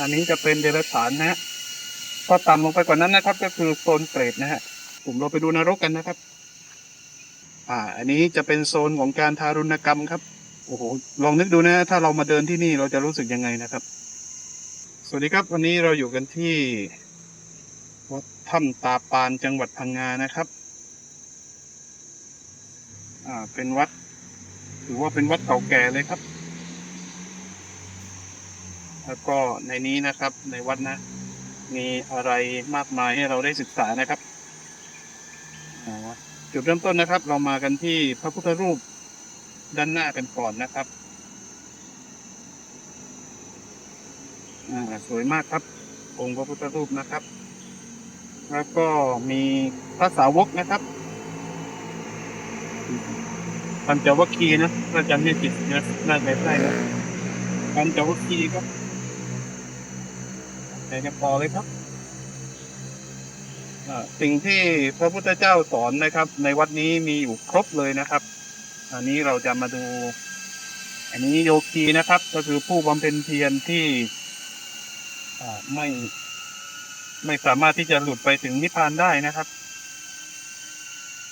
อันนี้จะเป็นเดรัจฉานนะฮะก็ต่ำลงไปกว่านั้นนะครับ ก็คือโซนเปรตนะฮะผมเราไปดูนรกกันนะครับ อ่า อันนี้จะเป็นโซนของการทารุณกรรมครับโอ้โหลองนึกดูนะ ถ้าเรามาเดินที่นี่เราจะรู้สึกยังไงนะครับ สวัสดีครับ วันนี้เราอยู่กันที่วัดถ้ำตาปานจังหวัดพังงานะครับ อ่า เป็นวัด ถือว่าเป็นวัดเก่าแก่เลยครับ แล้วก็ในนี้นะครับในวัดนะ มีอะไรมากมายให้เราได้ศึกษานะครับจุดเริ่มต้นนะครับ เรามากันที่พระพุทธรูปด้านหน้ากันก่อนนะครับสวยมากครับ องค์พระพุทธรูปนะครับ แล้วก็มีพระสาวกนะครับปัญจวัคคีย์นะถ้าจำไม่ผิดนะน่าจะใช่นะปัญจวัคคีย์ครับ ไปกันต่อเลยครับสิ่งที่พระพุทธเจ้าสอนนะครับ ในวัดนี้มีอยู่ครบเลยนะครับ อันนี้เราจะมาดู อันนี้โยคีนะครับ ก็คือผู้บำเพ็ญเพียรที่ไม่ไม่สามารถที่จะหลุดไปถึงนิพพานได้นะครับ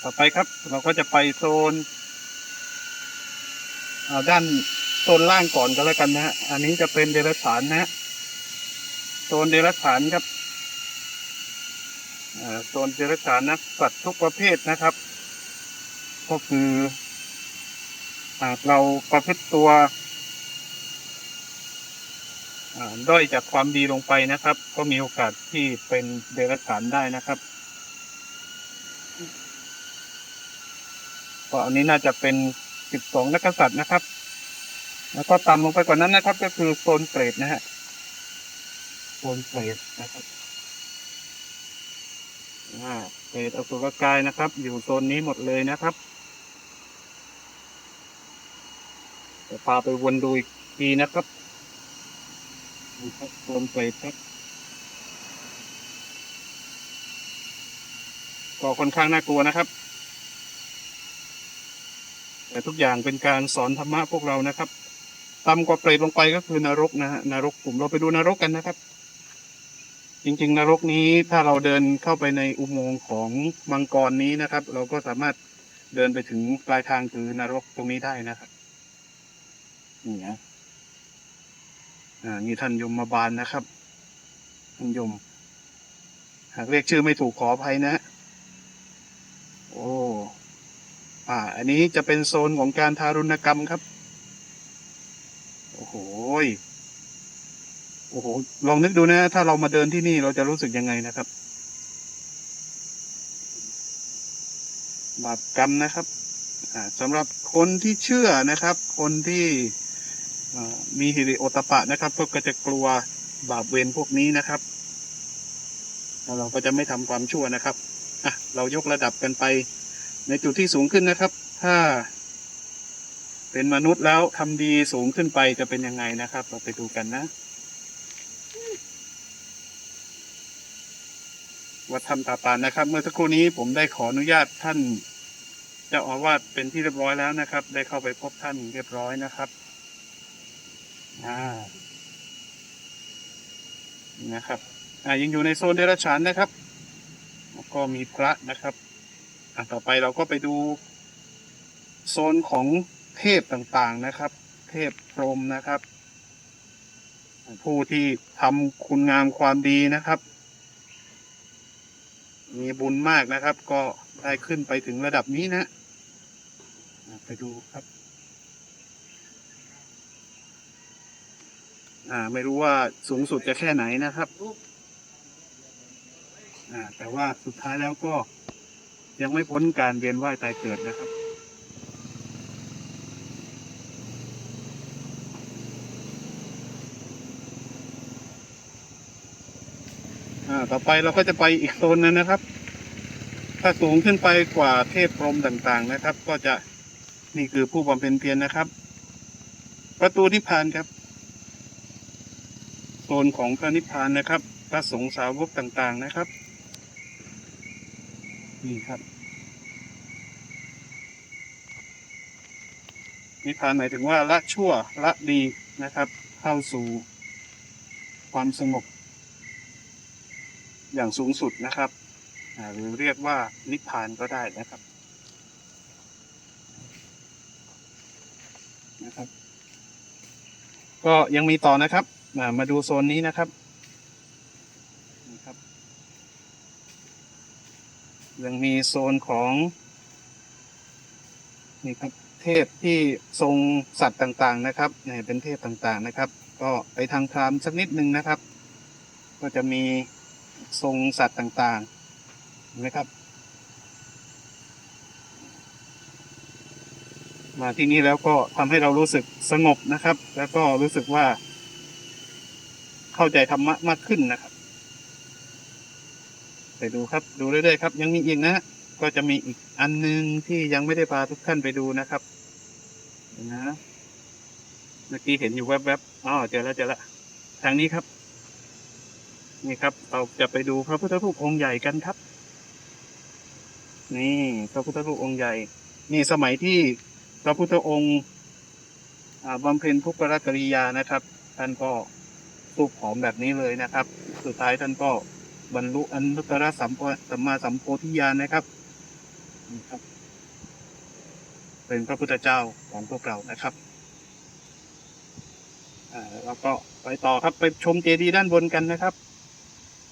ต่อไปครับ เราก็จะไปโซนด้านโซนล่างก่อนก็แล้วกันนะฮะอันนี้จะเป็นเดรัจฉานนะฮะ โซนเดรัจฉานครับอ่าโซนเดรัจฉานนะสัตว์ทุกประเภทนะครับ ก็คือหากเราประพฤติตัวอ่าด้อยจากความดีลงไปนะครับ ก็มีโอกาสที่เป็นเดรัจฉานได้นะครับก็อันนี้น่าจะเป็นสิบสองนักษัตริย์นะครับ แล้วก็ต่ำลงไปกว่านั้นนะครับ ก็คือโซนเปรตนะฮะ โซนเปรตนะครับเปรตอสุรกายนะครับ อยู่โซนนี้หมดเลยนะครับจะพาไปวนดูอีกทีนะครับดูครับโซนเปรตครับก็ค่อนข้างน่ากลัวนะครับ แต่ทุกอย่างเป็นการสอนธรรมะพวกเรานะครับต่ำกว่าเปรตลงไปก็คือนรกนะฮะนรกผมเราไปดูนรกกันนะครับ จริง ๆ นรกนี้ถ้าเราเดินเข้าไปในอุโมงค์ของมังกรนี้นะครับ เราก็สามารถเดินไปถึงปลายทางคือนรกตรงนี้ได้นะครับนี่นะอ่านี่ท่านยมมาบาลนะครับท่านยม หากเรียกชื่อไม่ถูกขออภัยนะ โอ้อ่า อันนี้จะเป็นโซนของการทารุณกรรมครับ โอ้โหย อ้โหลองนึกดูนะ ถ้าเรามาเดินที่นี่เราจะรู้สึกยังไงนะครับ บาปกรรมนะครับสำหรับคนที่เชื่อนะครับ คนที่มีฮิริโอตปปะนะครับ ก็จะกลัวบาปเวรพวกนี้นะครับแล้วเราก็จะไม่ทำความชั่วนะครับอะเรายกระดับกันไปในจุดที่สูงขึ้นนะครับ ถ้าเป็นมนุษย์แล้วทำดีสูงขึ้นไปจะเป็นยังไงนะครับ เราไปดูกันนะ วัดธรรมตาปานนะครับ เมื่อสักครู่นี้ผมได้ขออนุญาตท่านเจ้าอาวาสเป็นที่เรียบร้อยแล้วนะครับ ได้เข้าไปพบท่านเรียบร้อยนะครับนี่นะครับอ่ายังอยู่ในโซนเดรัจฉานนะครับก็มีพระนะครับอ่าต่อไปเราก็ไปดู โซนของเทพต่างๆนะครับ เทพพรหมนะครับ ผู้ที่ทำคุณงามความดีนะครับ มีบุญมากนะครับ ก็ได้ขึ้นไปถึงระดับนี้นะ ไปดูครับ อ่า ไม่รู้ว่าสูงสุดจะแค่ไหนนะครับ อ่า แต่ว่าสุดท้ายแล้วก็ยังไม่พ้นการเวียนว่ายตายเกิดนะครับ ต่อไปเราก็จะไปอีกโซนนึงนะครับ ถ้าสูงขึ้นไปกว่าเทพพรมต่างๆนะครับ ก็จะนี่คือผู้บำเพ็ญเพียรนะครับ ประตูนิพพานครับ โซนของพระนิพพานนะครับ พระสงฆ์สาวกต่างๆนะครับ นี่ครับ นิพพานหมายถึงว่าละชั่วละดีนะครับ เข้าสู่ความสงบ อย่างสูงสุดนะครับหรือเรียกว่านิพพานก็ได้นะครับนะครับ ก็ยังมีต่อนะครับ มาดูโซนนี้นะครับนี่ครับ ยังมีโซนของนี่ครับเทพที่ทรงสัตว์ต่างๆนะครับเนี่ยเป็นเทพต่างๆนะครับ ก็ไปทางพรามสักนิดนึงนะครับ ก็จะมี ทรงสัตว์ต่างๆเห็นไหมครับ มาที่นี่แล้วก็ทำให้เรารู้สึกสงบนะครับ แล้วก็รู้สึกว่า เข้าใจธรรมะมากขึ้นนะครับ ไปดูครับ ดูเรื่อยๆครับ ยังมีอีกนะ ก็จะมีอีกอันนึงที่ยังไม่ได้พาทุกท่านไปดูนะครับนะเมื่อกี้เห็นอยู่แวบๆอ๋อเจอแล้วเจอแล้วทางนี้ครับ นี่ครับ เราจะไปดูพระพุทธรูปองค์ใหญ่กันครับ นี่พระพุทธรูปองค์ใหญ่ นี่สมัยที่พระพุทธองค์บำเพ็ญทุกขกริยานะครับ ท่านก็รูปผอมแบบนี้เลยนะครับ สุดท้ายท่านก็บรรลุอนุตตรสัมโพสัมมาสัมโพธิญาณนะครับนี่ครับ เป็นพระพุทธเจ้าของพวกเรานะครับอ่าแล้วก็ไปต่อครับไปชมเจดีย์ด้านบนกันนะครับ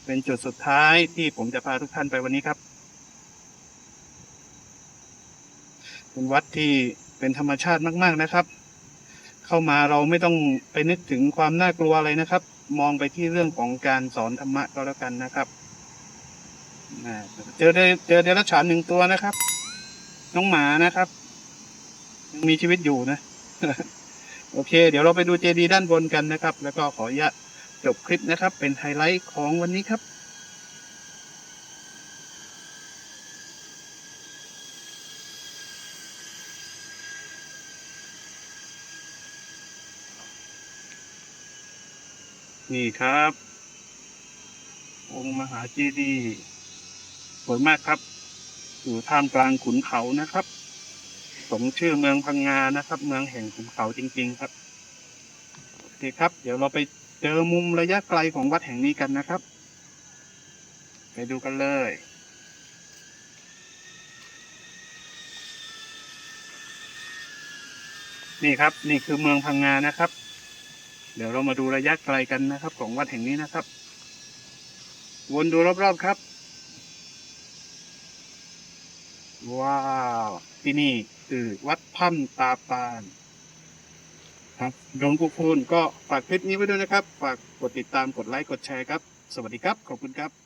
เป็นจุดสุดท้ายที่ผมจะพาทุกท่านไปวันนี้ครับ เป็นวัดที่เป็นธรรมชาติมาก ๆนะครับ เข้ามาเราไม่ต้องไปนึกถึงความน่ากลัวอะไรนะครับ มองไปที่เรื่องของการสอนธรรมะก็แล้วกันนะครับเจอเดเจอเดรัจฉานหนึ่งตัวนะครับ น้องหมานะครับยังมีชีวิตอยู่นะ โอเค เดี๋ยวเราไปดูเจดีย์ด้านบนกันนะครับ แล้วก็ขออนุญาต จบคลิปนะครับ เป็นไฮไลท์ของวันนี้ครับ นี่ครับ องค์มหาเจดีย์สวยมากครับ อยู่ท่ามกลางขุนเขานะครับ สมชื่อเมืองพังงานะครับ เมืองแห่งขุนเขาจริง ๆ ครับโอเคครับ เดี๋ยวเราไป เจอมุมระยะไกลของวัดแห่งนี้กันนะครับ ไปดูกันเลย นี่ครับนี่คือเมืองพังงานะครับ เดี๋ยวเรามาดูระยะไกลกันนะครับ ของวัดแห่งนี้นะครับ วนดูรอบๆครับ ว้าว ที่นี่คือวัดถ้ำตาปาน ครับหลวงปู่คูณก็ฝากคลิปนี้ไว้ด้วยนะครับ ฝากกดติดตามกดไลค์กดแชร์ครับ สวัสดีครับ ขอบคุณครับ